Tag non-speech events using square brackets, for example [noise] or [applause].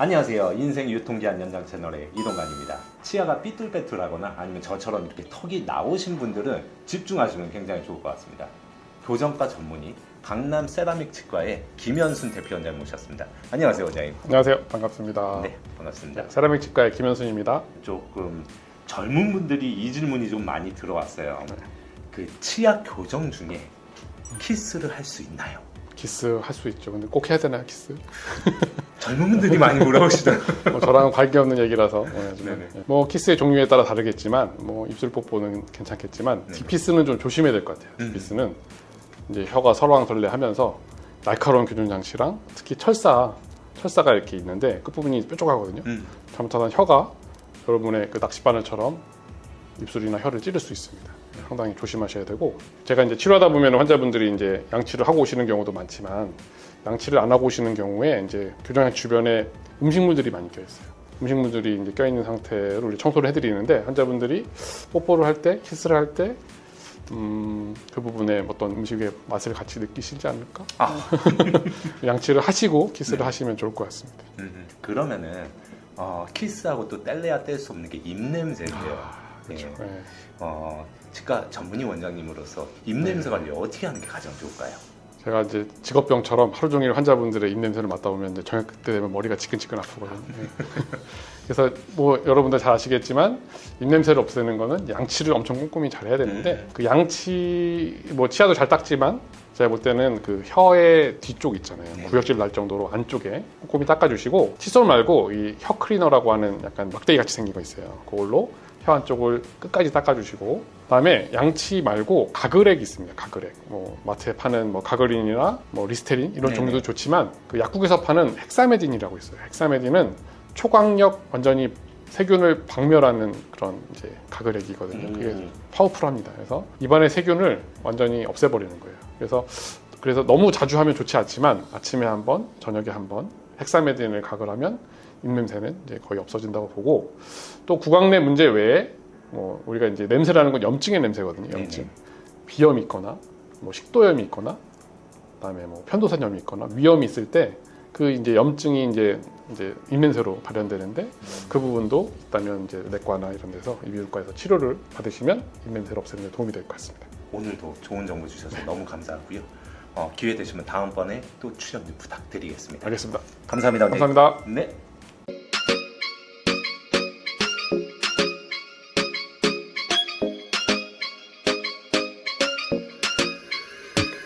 안녕하세요. 인생 유통기한 연장 채널의 이동관입니다. 치아가 삐뚤빼뚤하거나 아니면 저처럼 이렇게 턱이 나오신 분들은 집중하시면 굉장히 좋을 것 같습니다. 교정과 전문의 강남 세라믹 치과의 김현순 대표 원장 모셨습니다. 안녕하세요, 원장님. 안녕하세요. 반갑습니다. 네, 반갑습니다. 세라믹 치과의 김현순입니다. 조금 젊은 분들이 이 질문이 좀 많이 들어왔어요. 그 치아 교정 중에 키스를 할 수 있나요? 키스 할 수 있죠. 근데 꼭 해야 되나요, 키스? [laughs] 젊은 분들이 많이 물어보시더라고요. [laughs] 뭐 저랑 관계없는 얘기라서. 뭐. 네네. 뭐 키스의 종류에 따라 다르겠지만, 뭐 입술 뽀뽀는 괜찮겠지만, 네네. 디피스는 좀 조심해야 될 것 같아요. 음. 디피스는 이제 혀가 설왕설래하면서 날카로운 교정 장치랑 특히 철사, 철사가 이렇게 있는데 끝 부분이 뾰족하거든요. 음, 잘못하면 혀가 여러분의 그 낚싯바늘처럼 입술이나 혀를 찌를 수 있습니다. 상당히 조심하셔야 되고 제가 이제 치료하다 보면 환자분들이 이제 양치를 하고 오시는 경우도 많지만 양치를 안 하고 오시는 경우에 이제 교정약 주변에 음식물들이 많이 껴 있어요. 음식물들이 이제 껴 있는 상태로 청소를 해드리는데 환자분들이 뽀뽀를 할 때, 키스를 할 때, 음, 그 부분에 어떤 음식의 맛을 같이 느끼시지 않을까? 아. [laughs] 양치를 하시고 키스를 네. 하시면 좋을 것 같습니다. 음, 음. 그러면은 어, 키스하고 또 뗄래야 뗄 수 없는 게 입냄새인데요. 그렇죠. 예. 네. 어, 치과 전문의 원장님으로서 입냄새 관리 어떻게 하는 게 가장 좋을까요? 제가 이제 직업병처럼 하루 종일 환자분들의 입냄새를 맡다 보면 이제 저녁 때 되면 머리가 지끈지끈 아프거든요. 네. [laughs] 그래서 뭐 여러분들 잘 아시겠지만 입냄새를 없애는 거는 양치를 엄청 꼼꼼히 잘 해야 되는데 음. 그 양치 뭐 치아도 잘 닦지만 제가 볼 때는 그 혀의 뒤쪽 있잖아요. 네. 구역질 날 정도로 안쪽에 꼼꼼히 닦아주시고 칫솔 말고 이 혀 클리너라고 하는 약간 막대기 같이 생긴 거 있어요. 그걸로 혀 안쪽을 끝까지 닦아주시고 그다음에 양치 말고 가글액 있습니다. 가글액 뭐 마트에 파는 뭐 가글린이나 뭐 리스테린 이런 네네. 종류도 좋지만 그 약국에서 파는 헥사메딘이라고 있어요. 헥사메딘은 초강력 완전히 세균을 박멸하는 그런 이제 가글액이거든요. 그게 음. 파워풀합니다. 그래서 입안의 세균을 완전히 없애버리는 거예요. 그래서 그래서 너무 자주 하면 좋지 않지만 아침에 한 번, 저녁에 한 번 헥사메딘을 가글하면 입냄새는 이제 거의 없어진다고 보고 또 구강 내 문제 외에 뭐 우리가 이제 냄새라는 건 염증의 냄새거든요. 염증. 네네. 비염이 있거나 뭐 식도염이 있거나 그다음에 뭐 편도선염이 있거나 위염이 있을 때 그 이제 염증이 이제 이제 입냄새로 발현되는데 그 부분도 있다면 이제 내과나 이런 데서 이비인후과에서 치료를 받으시면 입냄새를 없애는 데 도움이 될 것 같습니다. 오늘도 좋은 정보 주셔서 너무 감사하고요. 어, 기회 되시면 다음번에 또 출연 부탁드리겠습니다. 알겠습니다. 감사합니다. 감사합니다. 네.